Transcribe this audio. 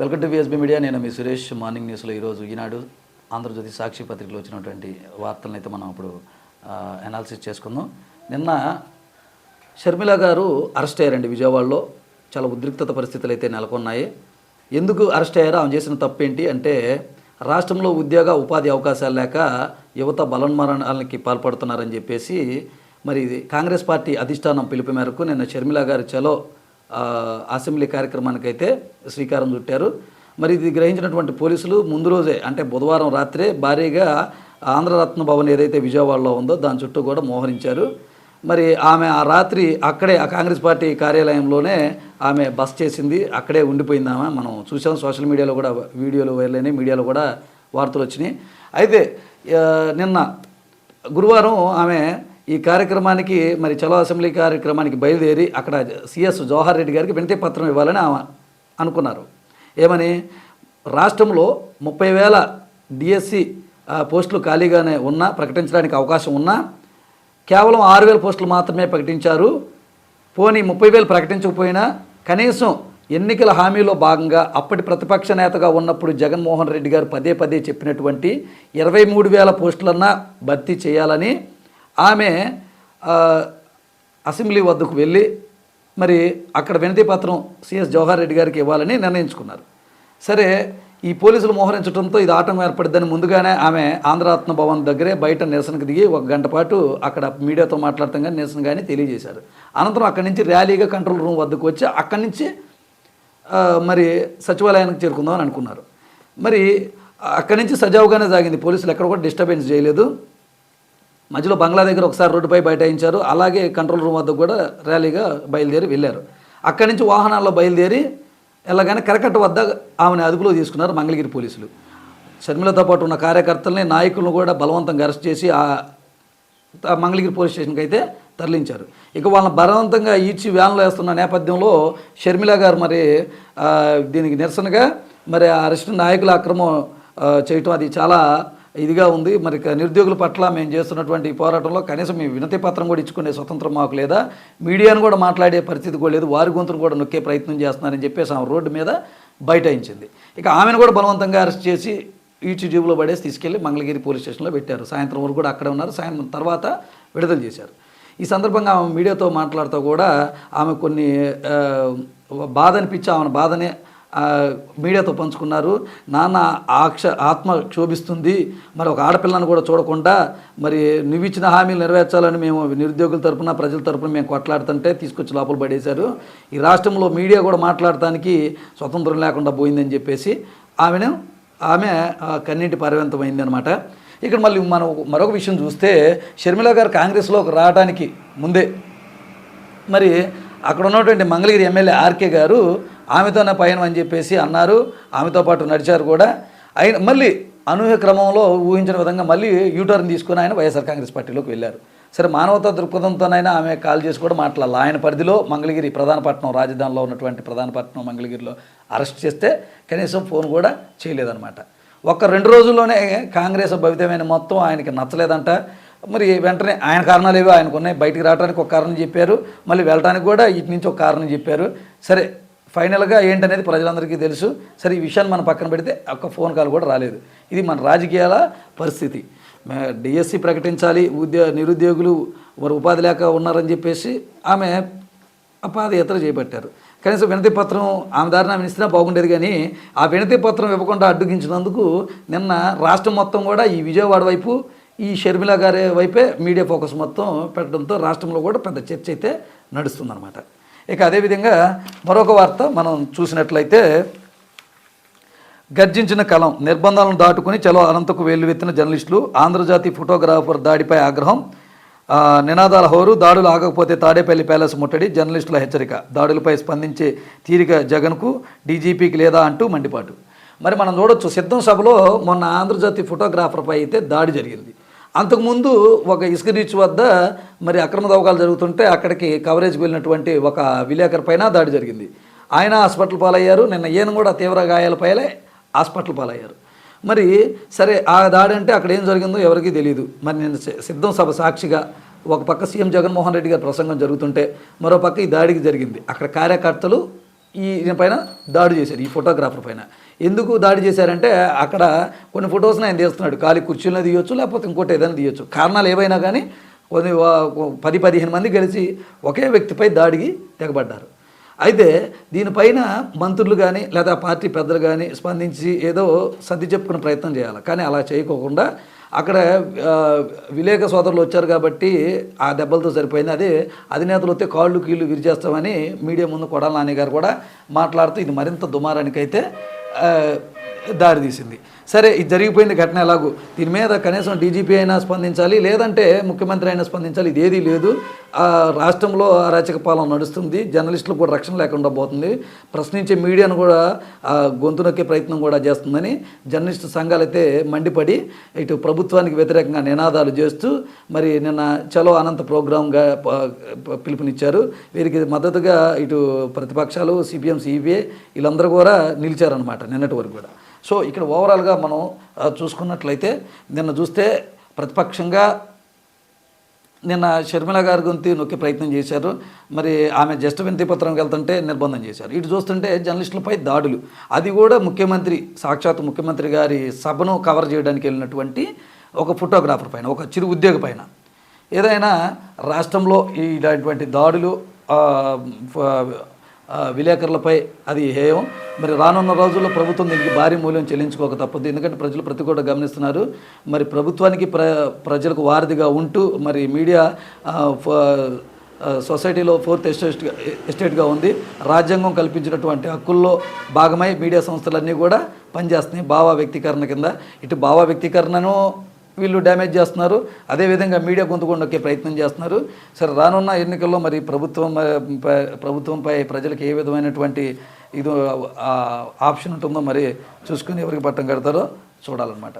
Welcome to విఎస్బీ media నేను మీ Suresh. Morning న్యూస్లో ఈరోజు ఈనాడు ఆంధ్రజ్యోతి సాక్షి పత్రికలో వచ్చినటువంటి వార్తలను అయితే మనం ఇప్పుడు అనాలిసిస్ చేసుకుందాం. నిన్న షర్మిల గారు అరెస్ట్ అయ్యారండి విజయవాడలో. చాలా ఉద్రిక్తత పరిస్థితులు అయితే నెలకొన్నాయి. ఎందుకు అరెస్ట్ అయ్యారో? ఆమె చేసిన తప్పేంటి అంటే రాష్ట్రంలో ఉద్యోగ ఉపాధి అవకాశాలు లేక యువత బలన్మరణాలకి పాల్పడుతున్నారని చెప్పేసి మరి ఇది కాంగ్రెస్ పార్టీ అధిష్టానం పిలుపు మేరకు నిన్న షర్మిల గారు చలో అసెంబ్లీ కార్యక్రమానికి అయితే శ్రీకారం చుట్టారు. మరి ఇది గ్రహించినటువంటి పోలీసులు ముందు రోజే అంటే బుధవారం రాత్రే భారీగా ఆంధ్రరత్న భవన్ ఏదైతే విజయవాడలో ఉందో దాని చుట్టూ కూడా మోహరించారు. మరి ఆమె ఆ రాత్రి అక్కడే ఆ కాంగ్రెస్ పార్టీ కార్యాలయంలోనే ఆమె బస్ చేసింది అక్కడే ఉండిపోయింది ఆమె. మనం చూసాం సోషల్ మీడియాలో కూడా వీడియోలు వైరల్ అయినాయి మీడియాలో కూడా వార్తలు వచ్చినాయి. అయితే నిన్న గురువారం ఆమె ఈ కార్యక్రమానికి మరి చలో అసెంబ్లీ కార్యక్రమానికి బయలుదేరి అక్కడ సిఎస్ జవహర్ రెడ్డి గారికి వినతి పత్రం ఇవ్వాలని ఆమె అనుకున్నారు. ఏమని? రాష్ట్రంలో ముప్పై వేల డిఎస్సి పోస్టులు ఖాళీగానే ఉన్నా ప్రకటించడానికి అవకాశం ఉన్నా కేవలం ఆరు వేల పోస్టులు మాత్రమే ప్రకటించారు. పోనీ ముప్పై వేలు ప్రకటించకపోయినా కనీసం ఎన్నికల హామీలో భాగంగా అప్పటి ప్రతిపక్ష నేతగా ఉన్నప్పుడు జగన్మోహన్ రెడ్డి గారు పదే పదే చెప్పినటువంటి ఇరవై మూడు వేల పోస్టులన్నా భర్తీ చేయాలని ఆమె అసెంబ్లీ వద్దకు వెళ్ళి మరి అక్కడ వినతి పత్రం సిఎస్ జవహర్ రెడ్డి గారికి ఇవ్వాలని నిర్ణయించుకున్నారు. సరే ఈ పోలీసులు మోహరించడంతో ఇది ఆటంకం ఏర్పడిద్దని ముందుగానే ఆమె ఆంధ్రరత్న భవన్ దగ్గరే బయట నిరసనకు దిగి ఒక గంట పాటు అక్కడ మీడియాతో మాట్లాడటం కానీ నిరసన కానీ తెలియజేశారు. అనంతరం అక్కడి నుంచి ర్యాలీగా కంట్రోల్ రూమ్ వద్దకు వచ్చి అక్కడి నుంచి మరి సచివాలయానికి చేరుకుందామని అనుకున్నారు. మరి అక్కడి నుంచి సజావుగానే సాగింది. పోలీసులు ఎక్కడ కూడా డిస్టర్బెన్స్ చేయలేదు. మధ్యలో బంగ్లా దగ్గర ఒకసారి రోడ్డుపై బైఠాయించారు. అలాగే కంట్రోల్ రూమ్ వద్దకు కూడా ర్యాలీగా బయలుదేరి వెళ్ళారు. అక్కడి నుంచి వాహనాల్లో బయలుదేరి వెళ్ళగానే కరకట్ట వద్ద ఆమెను అదుపులో తీసుకున్నారు మంగళగిరి పోలీసులు. షర్మిలతో పాటు ఉన్న కార్యకర్తల్ని నాయకులను కూడా బలవంతంగా అరెస్ట్ చేసి ఆ మంగళగిరి పోలీస్ స్టేషన్కి అయితే తరలించారు. ఇక వాళ్ళని బలవంతంగా ఈడ్చి వ్యాన్లో వేస్తున్న నేపథ్యంలో షర్మిల గారు మరి దీనికి నిరసనగా మరి ఆ అరెస్ట్ నాయకుల అక్రమం చేయటం అది చాలా ఇదిగా ఉంది. మరి నిరుద్యోగుల పట్ల మేము చేస్తున్నటువంటి ఈ పోరాటంలో కనీసం మీ వినతి పత్రం కూడా ఇచ్చుకునే స్వతంత్రం మాకు లేదా? మీడియాను కూడా మాట్లాడే పరిస్థితి కూడా లేదు. వారి గొంతును కూడా నొక్కే ప్రయత్నం చేస్తున్నారని చెప్పేసి ఆమె రోడ్డు మీద బైఠాయించింది. ఇక ఆమెను కూడా బలవంతంగా అరెస్ట్ చేసి ఈడ్చి పడేసి తీసుకెళ్ళి మంగళగిరి పోలీస్ స్టేషన్లో పెట్టారు. సాయంత్రం వరకు కూడా అక్కడే ఉన్నారు. సాయంత్రం తర్వాత విడుదల చేశారు. ఈ సందర్భంగా ఆమె మీడియాతో మాట్లాడుతూ కూడా ఆమె కొన్ని బాధ అనిపించి ఆమె బాధనే మీడియాతో పంచుకున్నారు. నాన్న ఆక్ష ఆత్మ క్షోభిస్తుంది. మరి ఒక ఆడపిల్లను కూడా చూడకుండా మరి నువ్విచ్చిన హామీలు నెరవేర్చాలని మేము నిరుద్యోగుల తరపున ప్రజల తరపున మేము కొట్లాడుతుంటే తీసుకొచ్చి లోపల పడేశారు. ఈ రాష్ట్రంలో మీడియా కూడా మాట్లాడటానికి స్వతంత్రం లేకుండా పోయిందని చెప్పేసి ఆమెను ఆమె కన్నీటి పర్యంతమైంది అనమాట ఇక్కడ మళ్ళీ మనం మరొక విషయం చూస్తే షర్మిల గారు కాంగ్రెస్లోకి రావడానికి ముందే మరి అక్కడ ఉన్నటువంటి మంగళగిరి ఎమ్మెల్యే ఆర్కే గారు ఆమెతోనే పయనం అని చెప్పేసి అన్నారు. ఆమెతో పాటు నడిచారు కూడా. ఆయన మళ్ళీ అనూహ్య క్రమంలో ఊహించిన విధంగా మళ్ళీ యూటర్న్ తీసుకుని ఆయన వైఎస్ఆర్ కాంగ్రెస్ పార్టీలోకి వెళ్ళారు. సరే మానవతా దృక్పథంతోనైనా ఆమె కాల్ చేసి కూడా మాట్లాడాలి. ఆయన పరిధిలో మంగళగిరి ప్రధానపట్నం రాజధానిలో ఉన్నటువంటి ప్రధానపట్నం మంగళగిరిలో అరెస్ట్ చేస్తే కనీసం ఫోన్ కూడా చేయలేదన్నమాట. ఒక్క రెండు రోజుల్లోనే కాంగ్రెస్ భవితమైన మొత్తం ఆయనకి నచ్చలేదంట. మరి వెంటనే ఆయన కారణాలు ఏవో ఆయనకు ఉన్నాయి. బయటికి రావడానికి ఒక కారణం చెప్పారు. మళ్ళీ వెళ్ళడానికి కూడా ఇటు నుంచి ఒక కారణం చెప్పారు. సరే ఫైనల్గా ఏంటనేది ప్రజలందరికీ తెలుసు. సరే ఈ విషయాన్ని మనం పక్కన పెడితే ఒక్క ఫోన్ కాల్ కూడా రాలేదు. ఇది మన రాజకీయాల పరిస్థితి. డిఎస్సి ప్రకటించాలి ఉద్యో నిరుద్యోగులు వారు ఉపాధి లేక ఉన్నారని చెప్పేసి ఆమె పాదయాత్ర చేపట్టారు. కనీసం వినతి పత్రం ఆమె దారిన ఆమె ఇచ్చినా బాగుండేది కానీ ఆ వినతి పత్రం ఇవ్వకుండా అడ్డుగించినందుకు నిన్న రాష్ట్రం మొత్తం కూడా ఈ విజయవాడ వైపు ఈ షర్మిల గారి వైపే మీడియా ఫోకస్ మొత్తం పెట్టడంతో రాష్ట్రంలో కూడా పెద్ద చర్చ అయితే నడుస్తుందన్నమాట. ఇక అదేవిధంగా మరొక వార్త మనం చూసినట్లయితే గర్జించిన కలం నిర్బంధాలను దాటుకుని చలో అనంతకు వెల్లువెత్తిన జర్నలిస్టులు ఆంధ్రజాతి ఫోటోగ్రాఫర్ దాడిపై ఆగ్రహం నినాదాల హోరు దాడులు ఆగకపోతే తాడేపల్లి ప్యాలెస్ ముట్టడి జర్నలిస్టుల హెచ్చరిక. దాడులపై స్పందించే తీరిక జగన్కు డీజీపీకి లేదా అంటూ మండిపాటు. మరి మనం చూడొచ్చు సిద్ధం సభలో మొన్న ఆంధ్రజాతి ఫోటోగ్రాఫర్పై అయితే దాడి జరిగింది. అంతకుముందు ఒక ఇసుక రీచ్ వద్ద మరి అక్రమ దవకాలు జరుగుతుంటే అక్కడికి కవరేజ్కి వెళ్ళినటువంటి ఒక విలేకరు పైన దాడి జరిగింది. ఆయన హాస్పిటల్ పాలయ్యారు. నిన్న ఈయన కూడా తీవ్ర గాయాలపైలే హాస్పిటల్ పాలయ్యారు. మరి సరే ఆ దాడి అంటే అక్కడ ఏం జరిగిందో ఎవరికీ తెలియదు మరి నేను సిద్ధం సభ సాక్షిగా ఒక పక్క సీఎం జగన్మోహన్ రెడ్డి గారి ప్రసంగం జరుగుతుంటే మరో పక్క ఈ దాడికి జరిగింది. అక్కడ కార్యకర్తలు ఈ ఈయన పైన దాడి చేశారు ఈ ఫోటోగ్రాఫర్ పైన. ఎందుకు దాడి చేశారంటే అక్కడ కొన్ని ఫొటోస్ని ఆయన తీస్తున్నాడు. ఖాళీ కుర్చీలను తీయొచ్చు లేకపోతే ఇంకోటి ఏదైనా తీయొచ్చు. కారణాలు ఏవైనా కానీ కొన్ని పది పదిహేను మంది కలిసి ఒకే వ్యక్తిపై దాడికి తెగబడ్డారు. అయితే దీనిపైన మంత్రులు కానీ లేదా పార్టీ పెద్దలు కానీ స్పందించి ఏదో సర్ది చెప్పుకునే ప్రయత్నం చేయాలి. కానీ అలా చేయకోకుండా అక్కడ విలేక సోదరులు వచ్చారు కాబట్టి ఆ దెబ్బలతో సరిపోయింది. అదే అధినేతలు వస్తే కాళ్ళు కీళ్ళు విరిచేస్తామని మీడియా ముందు కొడాల నాని గారు కూడా మాట్లాడుతూ ఇది మరింత దుమారానికైతే దారితీసింది దారి తీసింది. సరే ఇది జరిగిపోయింది ఘటన ఎలాగూ? దీని మీద కనీసం డీజీపీ అయినా స్పందించాలి లేదంటే ముఖ్యమంత్రి అయినా స్పందించాలి ఇదేదీ లేదు. రాష్ట్రంలో అరాచక పాలన నడుస్తుంది. జర్నలిస్టులకు కూడా రక్షణ లేకుండా పోతుంది. ప్రశ్నించే మీడియాను కూడా ఆ, గొంతు నొక్కే ప్రయత్నం కూడా చేస్తుందని జర్నలిస్ట్ సంఘాలు అయితే మండిపడి ఇటు ప్రభుత్వానికి వ్యతిరేకంగా నినాదాలు చేస్తూ మరి నిన్న చలో అనంత ప్రోగ్రాంగా పిలుపునిచ్చారు. వీరికి మద్దతుగా ఇటు ప్రతిపక్షాలు సిపిఎం సిపిఐ వీళ్ళందరూ కూడా నిలిచారనమాట నిన్నటి వరకు కూడా. సో ఇక్కడ ఓవరాల్గా మనం చూసుకున్నట్లయితే నిన్న చూస్తే ప్రతిపక్షంగా నిన్న షర్మిల గారి గురించి నొక్కే ప్రయత్నం చేశారు. మరి ఆమె జస్ట్ వినతి పత్రం వెళ్తుంటే నిర్బంధం చేశారు. ఇటు చూస్తుంటే జర్నలిస్టులపై దాడులు. అది కూడా ముఖ్యమంత్రి సాక్షాత్ ముఖ్యమంత్రి గారి సభను కవర్ చేయడానికి వెళ్ళినటువంటి ఒక ఫోటోగ్రాఫర్ పైన ఒక చిరు ఉద్యోగి పైన. ఏదైనా రాష్ట్రంలో ఈ ఇలాంటి దాడులు విలేకరులపై అది హేయం. మరి రానున్న రోజుల్లో ప్రభుత్వం దీనికి భారీ మూల్యం చెల్లించుకోక తప్పదు. ఎందుకంటే ప్రజలు ప్రతి కూడా గమనిస్తున్నారు. మరి ప్రభుత్వానికి ప్ర ప్రజలకు వారధిగా ఉంటూ మరి మీడియా సొసైటీలో ఫోర్త్ ఎస్టేట్ ఎస్టేట్గా ఉంది. రాజ్యాంగం కల్పించినటువంటి హక్కుల్లో భాగమై మీడియా సంస్థలన్నీ కూడా పనిచేస్తున్నాయి. భావ వ్యక్తీకరణ కింద. ఇటు భావ వ్యక్తీకరణను వీళ్ళు డ్యామేజ్ చేస్తున్నారు. అదేవిధంగా మీడియా గొంతు నొక్కే ప్రయత్నం చేస్తున్నారు. సరే రానున్న ఎన్నికల్లో మరి ప్రభుత్వం పై- ప్రభుత్వంపై ప్రజలకు ఏ విధమైనటువంటి ఇది ఆప్షన్ ఉంటుందో మరి చూసుకుని ఎవరికి పట్టం కడతారో చూడాలన్నమాట.